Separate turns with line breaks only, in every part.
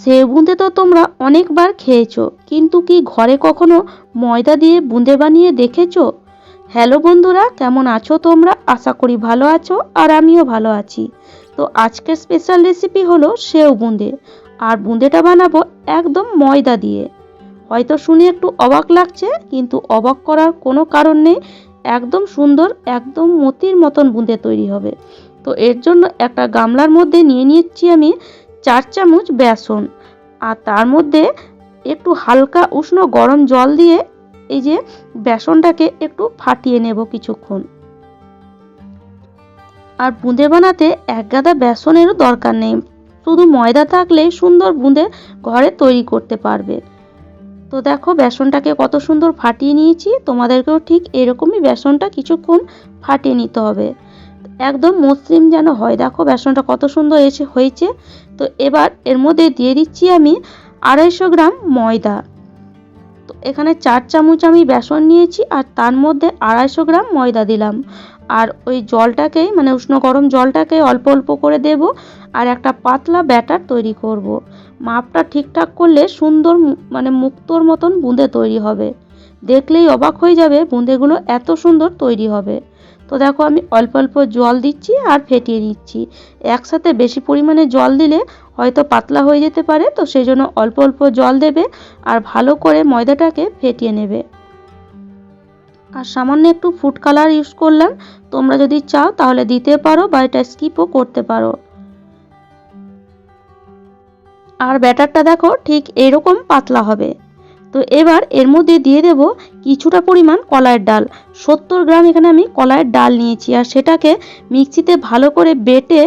সেও বুঁদে তো তোমরা অনেকবার খেয়েছ, কিন্তু কি ঘরে কখনো ময়দা দিয়ে বুঁদে বানিয়ে দেখেছ? হ্যালো বন্ধুরা, কেমন আছো তোমরা? আশা করি ভালো আছো আর আমিও ভালো আছি। তো আজকের স্পেশাল রেসিপি হলো সেও বুঁদে। আর বুঁদেটা বানাবো একদম ময়দা দিয়ে। হয়তো শুনে একটু অবাক লাগছে, কিন্তু অবাক করার কোনো কারণ নেই, একদম সুন্দর, একদম মতির মতন বুঁদে তৈরি হবে। তো এর জন্য একটা গামলার মধ্যে নিয়ে নিচ্ছি আমি চার চামচ বেসন। আর তার মধ্যে একটু হালকা উষ্ণ গরম জল দিয়ে এই যে বেসনটাকে একটু ফাটিয়ে নেব কিছুক্ষণ। আর বুঁদে বানাতে এক গাদা বেসনেরও দরকার নেই। শুধু ময়দা থাকলেই সুন্দর বুঁদে ঘরে তৈরি করতে পারবে। তো দেখো বেসনটাকে কত সুন্দর ফাটিয়ে নিয়েছি। তোমাদেরকেও ঠিক এরকমই বেসনটা কিছুক্ষণ ফাটিয়ে নিতে হবে। একদম মসৃণ যেন হয়। দেখো বেসনটা কত সুন্দর এসে হয়েছে। তো এবার এর মধ্যে দিয়ে দিচ্ছি আমি আড়াইশো গ্রাম ময়দা। তো এখানে চার চামচ আমি বেসন নিয়েছি আর তার মধ্যে আড়াইশো গ্রাম ময়দা দিলাম। আর ওই জলটাকেই মানে উষ্ণ গরম জলটাকে অল্প অল্প করে দেব আর একটা পাতলা ব্যাটার তৈরি করব। মাপটা ঠিকঠাক করলে সুন্দর মানে মুক্তোর মতন বুঁদে তৈরি হবে। দেখলেই অবাক হয়ে যাবে বুঁদেগুলো এত সুন্দর তৈরি হবে। তো দেখো আমি অল্প অল্প জল দিচ্ছি আর ফেটিয়ে নিচ্ছি। একসাথে বেশি পরিমাণে জল দিলে হয়তো পাতলা হয়ে যেতে পারে, তো সেই জন্য অল্প অল্প জল দেবে আর ভালো করে ময়দাটাকে ফেটিয়ে নেবে। আর সামান্য একটু ফুড কালার ইউজ করলাম। তোমরা যদি চাও তাহলে দিতে পারো বা এটা স্কিপও করতে পারো। আর ব্যাটারটা দেখো ঠিক এরকম পাতলা হবে। তো এবার এর মধ্যে দিয়ে দেব কিছুটা পরিমাণ কলাইয়ের ডাল। সত্তর গ্রাম এখানে আমি কলাইয়ের ডাল নিয়েছি আর সেটাকে মিক্সিতে ভালো করে বেটে,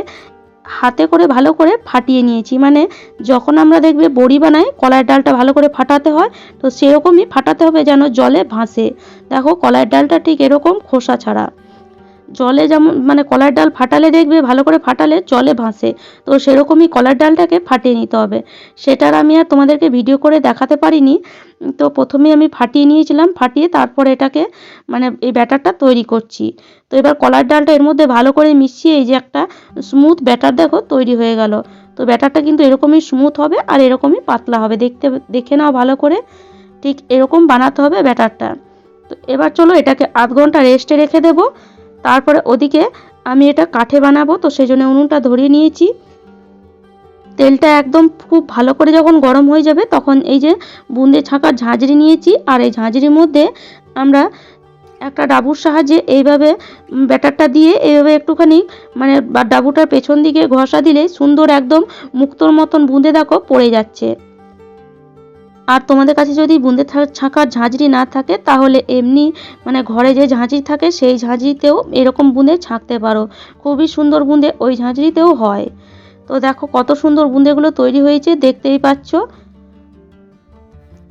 হাতে করে ভালো করে ফাটিয়ে নিয়েছি। মানে যখন আমরা দেখবে বড়ি বানাই, কলাইয়ের ডালটা ভালো করে ফাটাতে হয়, তো সেরকমই ফাটাতে হবে যেন জলে ভাসে। দেখো কলাইয়ের ডালটা ঠিক এরকম খোসা ছাড়া। জলে যেমন মানে কলার ডাল ফাটালে দেখবে, ভালো করে ফাটালে জলে ভাসে। তো সেরকমই কলার ডালটাকে ফাটিয়ে নিতে হবে। সেটার আমি আর তোমাদেরকে ভিডিও করে দেখাতে পারিনি। তো প্রথমে আমি ফাটিয়ে নিয়েছিলাম, ফাটিয়ে তারপরে এটাকে মানে এই ব্যাটারটা তৈরি করছি। তো এবার কলার ডালটা এর মধ্যে ভালো করে মিশিয়ে এই যে একটা স্মুথ ব্যাটার দেখো তৈরি হয়ে গেল। তো ব্যাটারটা কিন্তু এরকমই স্মুথ হবে আর এরকমই পাতলা হবে। দেখতে, দেখে নাও ভালো করে। ঠিক এরকম বানাতে হবে ব্যাটারটা। তো এবার চলো এটাকে আধ ঘণ্টা রেস্টে রেখে দেবো। তারপরে ওদিকে আমি এটা কাঠে বানাবো, তো সেই জন্য উনুনটা ধরিয়ে নিয়েছি। তেলটা একদম খুব ভালো করে যখন গরম হয়ে যাবে, তখন এই যে বুন্দে ছাঁকার ঝাঁঝরি নিয়েছি, আর এই ঝাঁঝরির মধ্যে আমরা একটা ডাবুর সাহায্যে এইভাবে ব্যাটারটা দিয়ে এইভাবে একটুখানি মানে ডাবুটার পেছন দিকে ঘষা দিলে সুন্দর একদম মুক্তোর মতন বুঁদে দেখো পড়ে যাচ্ছে। আর তোমাদের কাছে যদি বুঁদে ছাঁকার ঝাঁঝরি না থাকে, তাহলে এমনি মানে ঘরে যে ঝাঁঝরি থাকে, সেই ঝাঁঝরিতেও এরকম বুঁদে ছাঁকতে পারো। খুবই সুন্দর বুঁদে ওই ঝাঁঝরিতেও হয়। তো দেখো কত সুন্দর বুঁদেগুলো তৈরি হয়েছে, দেখতেই পাচ্ছ।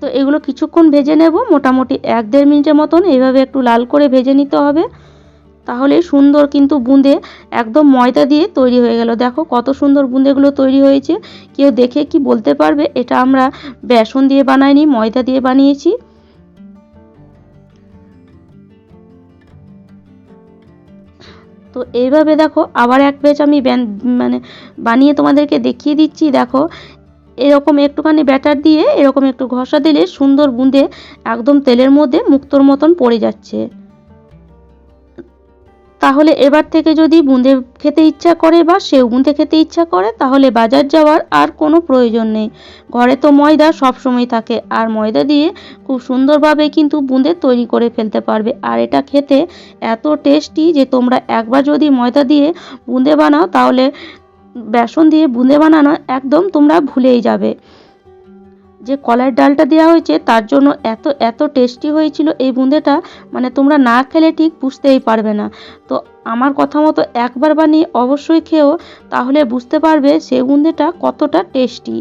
তো এগুলো কিছুক্ষণ ভেজে নেব, মোটামুটি এক দেড় মিনিটের মতন। এইভাবে একটু লাল করে ভেজে নিতে হবে। তাহলে সুন্দর কিন্তু বুঁদে একদম ময়দা দিয়ে তৈরি হয়ে গেল। দেখো কত সুন্দর বুঁদেগুলো তৈরি হয়েছে। কেউ দেখে কি বলতে পারবে? এটা আমরা বেসন দিয়ে বানাইনি, ময়দা দিয়ে বানিয়েছি। তো এইভাবে দেখো আবার এক পেজ আমি মানে বানিয়ে তোমাদেরকে দেখিয়ে দিচ্ছি। দেখো এরকম একটুখানি ব্যাটার দিয়ে এরকম একটু ঘষা দিলে সুন্দর বুঁদে একদম তেলের মধ্যে মুক্তোর মতন পড়ে যাচ্ছে। তাহলে এবার থেকে যদি বুঁদে খেতে ইচ্ছা করে বা সেও বুঁদে খেতে ইচ্ছা করে, তাহলে বাজার যাওয়ার আর কোনো প্রয়োজন নেই। ঘরে তো ময়দা সব সময় থাকে, আর ময়দা দিয়ে খুব সুন্দরভাবে কিন্তু বুঁদে তৈরি করে ফেলতে পারবে। আর এটা খেতে এত টেস্টি যে তোমরা একবার যদি ময়দা দিয়ে বুঁদে বানাও, তাহলে বেসন দিয়ে বুঁদে বানানো একদম তোমরা ভুলেই যাবে। যে কলার ডালটা দেওয়া হয়েছে, তার জন্য এত এত টেস্টি হয়েছিল এই বুঁদেটা মানে তোমরা না খেলে ঠিক বুঝতেই পারবে না। তো আমার কথা মতো একবার বানিয়ে অবশ্যই খেও, তাহলে বুঝতে পারবে সে বুঁদেটা কতটা টেস্টি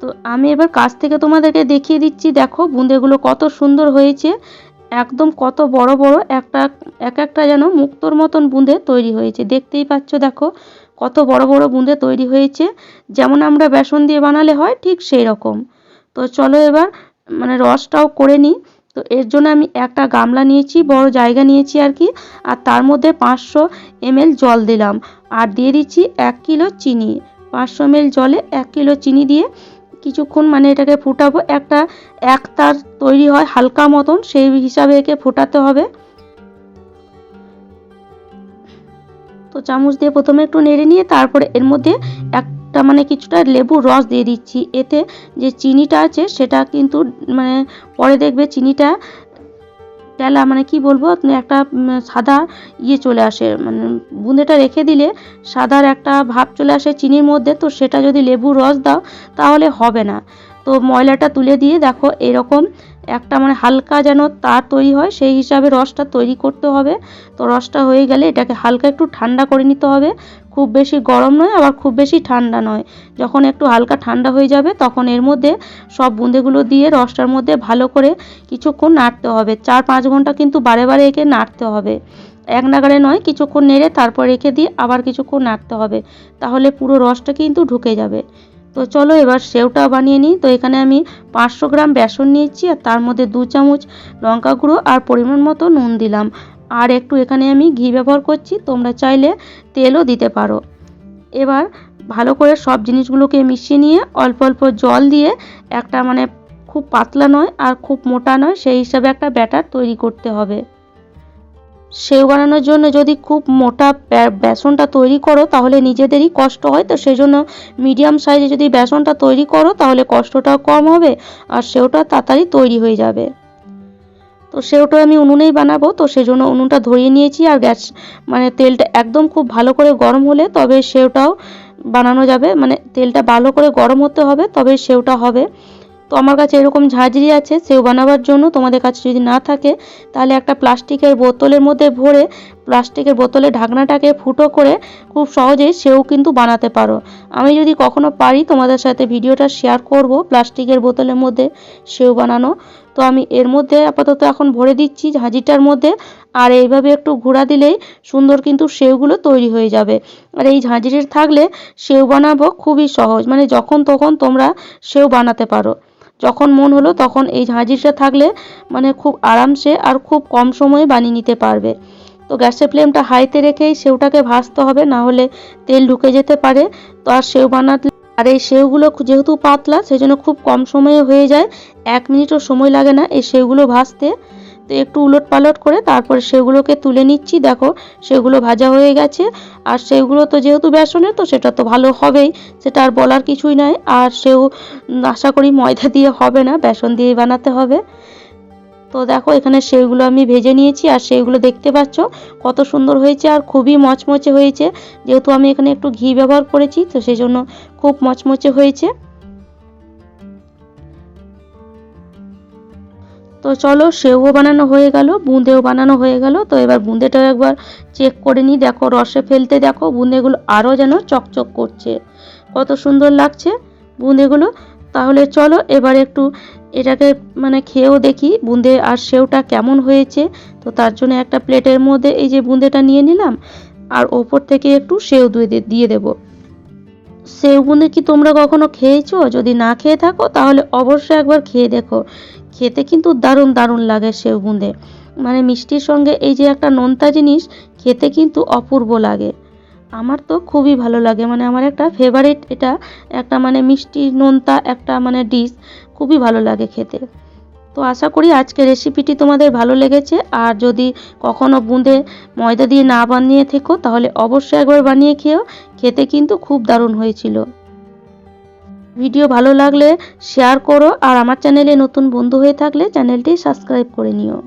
তো আমি এবার কাছ থেকে তোমাদেরকে দেখিয়ে দিচ্ছি, দেখো বুঁদেগুলো কত সুন্দর হয়েছে। একদম কত বড় বড়, একটা, এক একটা যেন মুক্তোর মতন বুঁদে তৈরি হয়েছে। দেখতেই পাচ্ছ, দেখো। কত বড় বড় বুঁদে তৈরি হয়েছে, যেমন আমরা বেসন দিয়ে বানালে হয় ঠিক সেই রকম। তো চলো এবার মানে রসটাও করে নিই। তো এর জন্য আমি একটা গামলা নিয়েছি, বড় জায়গা নিয়েছি আর কি, আর তার মধ্যে পাঁচশো এমএল জল দিলাম। আর দিয়ে দিচ্ছি এক কিলো চিনি। পাঁচশো এমএল জলে এক কিলো চিনি দিয়ে কিছুক্ষণ মানে এটাকে ফুটাবো। একটা, এক তার তৈরি হয় হালকা মতন, সেই হিসাবে একে ফোটাতে হবে। তো চামচ দিয়ে প্রথমে একটু নেড়ে নিয়ে তারপরে এর মধ্যে একটা মানে কিছুটা লেবুর রস দিয়ে দিচ্ছি। এতে যে চিনিটা আছে সেটা কিন্তু মানে পরে দেখবে চিনিটা টেলা মানে কি বলব? একটা সাদা ইয়ে চলে আসে। মানে বুঁদেটা রেখে দিলে সাদার একটা ভাব চলে আসে চিনির মধ্যে। তো সেটা যদি লেবুর রস দাও তাহলে হবে না। তো ময়লাটা তুলে দিয়ে দেখো এরকম একটা মানে হালকা যেন তার তৈরি হয়, সেই হিসাবে রসটা তৈরি করতে হবে। তো রসটা হয়ে গেলে এটাকে হালকা একটু ঠান্ডা করে নিতে হবে। খুব বেশি গরম নয়, আবার খুব বেশি ঠান্ডা নয়। যখন একটু হালকা ঠান্ডা হয়ে যাবে, তখন এর মধ্যে সব বুঁদেগুলো দিয়ে রসটার মধ্যে ভালো করে কিছুক্ষণ নাড়তে হবে। চার পাঁচ ঘণ্টা কিন্তু বারে বারে একে নাড়তে হবে। এক নাগারে নয়, কিছুক্ষণ নেড়ে তারপর রেখে দিয়ে আবার কিছুক্ষণ নাড়তে হবে। তাহলে পুরো রসটা কিন্তু ঢুকে যাবে। তো চলো এবার সেওটা বানিয়ে নিই। তো এখানে আমি পাঁচশো গ্রাম বেসন নিয়েছি আর তার মধ্যে দু চামচ লঙ্কা গুঁড়ো আর পরিমাণ মতো নুন দিলাম। আর একটু এখানে আমি ঘি ব্যবহার করছি, তোমরা চাইলে তেলও দিতে পারো। এবার ভালো করে সব জিনিসগুলোকে মিশিয়ে নিয়ে অল্প অল্প জল দিয়ে একটা মানে খুব পাতলা নয় আর খুব মোটা নয়, সেই হিসাবে একটা ব্যাটার তৈরি করতে হবে। সেও বানানোর জন্য যদি খুব মোটা বেসনটা তৈরি করো, তাহলে নিজেদেরই কষ্ট হয়। তো সেই জন্য মিডিয়াম সাইজে যদি বেসনটা তৈরি করো, তাহলে কষ্টটাও কম হবে আর সেওটা তাড়াতাড়ি তৈরি হয়ে যাবে। তো সেওটা আমি উনুনেই বানাবো। তো সেজন্য উনুনটা ধরিয়ে নিয়েছি আর গ্যাস মানে তেলটা একদম খুব ভালো করে গরম হলে তবে সেওটাও বানানো যাবে। মানে তেলটা ভালো করে গরম হতে হবে, তবে সেওটা হবে। তো আমার কাছে এরকম ঝাঁঝরি আছে, সেও বানাবার জন্য তোমাদের কাছে যদি না থাকে, তাহলে একটা প্লাস্টিকের বোতলের মধ্যে ভরে প্লাস্টিকের বোতলে ঢাকনাটাকে ফুটো করে খুব সহজেই সেও কিন্তু বানাতে পারো। আমি যদি কখনো পারি, তোমাদের সাথে ভিডিওটা শেয়ার করব, প্লাস্টিকের বোতলের মধ্যে সেও বানানো। তো আমি এর মধ্যে আপাতত এখন ভরে দিচ্ছি ঝাঁঝিটার মধ্যে, আর এইভাবে একটু ঘোরা দিলেই সুন্দর কিন্তু সেওগুলো তৈরি হয়ে যাবে। আর এই ঝাঁঝরির থাকলে সেও বানাবো খুবই সহজ মানে যখন তখন তোমরা সেও বানাতে পারো। যখন মন হলো তখন এই হাজিরটা থাকলে মানে খুব আরামসে আর খুব কম সময়ে বানিয়ে নিতে পারবে। তো গ্যাসের ফ্লেমটা হাইতে রেখেই সেওটাকে ভাজতে হবে, না হলে তেল ঢুকে যেতে পারে। তো আর সেও বানাতে, আর এই সেওগুলো যেহেতু পাতলা, সেজন্য খুব কম সময়ে হয়ে যায়। এক মিনিটও সময় লাগে না এই সেওগুলো ভাজতে। তো একটু উলট পালট করে তারপরে সেগুলোকে তুলে নিচ্ছি। দেখো, সেগুলো ভাজা হয়ে গেছে। আর সেগুলো তো যেহেতু বেসনের, তো সেটা তো ভালো হবেই। সেটা আর বলার কিছুই নয় আর সেও আশা করি ময়দা দিয়ে হবে না, বেসন দিয়েই বানাতে হবে। তো দেখো, এখানে সেইগুলো আমি ভেজে নিয়েছি। আর সেইগুলো দেখতে পাচ্ছ, কত সুন্দর হয়েছে আর খুবই মচমচে হয়েছে। যেহেতু আমি এখানে একটু ঘি ব্যবহার করেছি, তো সেই জন্য খুব মচমচে হয়েছে। তো চলো, সেও বানানো হয়ে গেল, বুঁদেও বানানো হয়ে গেল। তো এবার বুঁদেটাও একবার চেক করে নিই। দেখো, রসে ফেলতে দেখো, বুঁদেগুলো আরও যেন চকচক করছে। কত সুন্দর লাগছে বুঁদেগুলো। তাহলে চলো, এবার একটু এটাকে মানে খেয়েও দেখি, বুঁদে আর সেওটা কেমন হয়েছে। তো তার জন্য একটা প্লেটের মধ্যে এই যে বুঁদেটা নিয়ে নিলাম, আর ওপর থেকে একটু সেও দিয়ে দেবো। বুঁদে কি তোমরা কখনো খেয়েছো? যদি না খেয়ে থাকো, তাহলে অবশ্যই একবার খেয়ে দেখো। খেতে কিন্তু দারুণ দারুণ লাগে সেও বুঁদে মানে মিষ্টির সঙ্গে এই যে একটা নোনতা জিনিস, খেতে কিন্তু অপূর্ব লাগে। আমার তো খুবই ভালো লাগে। মানে আমার একটা ফেভারিট এটা, একটা মানে মিষ্টি নোনতা, একটা মানে ডিশ খুবই ভালো লাগে খেতে। তো আশা করি আজকের রেসিপিটি তোমাদের ভালো লেগেছে। আর যদি কখনো বুঁদে ময়দা দিয়ে না বানিয়ে থেকো, তাহলে অবশ্যই একবার বানিয়ে খেও খেতে কিন্তু খুব দারুণ হয়েছিল। ভিডিও ভালো লাগলে শেয়ার করো আর আমার চ্যানেলে নতুন বন্ধু হয়ে থাকলে চ্যানেলটি সাবস্ক্রাইব করে নিও।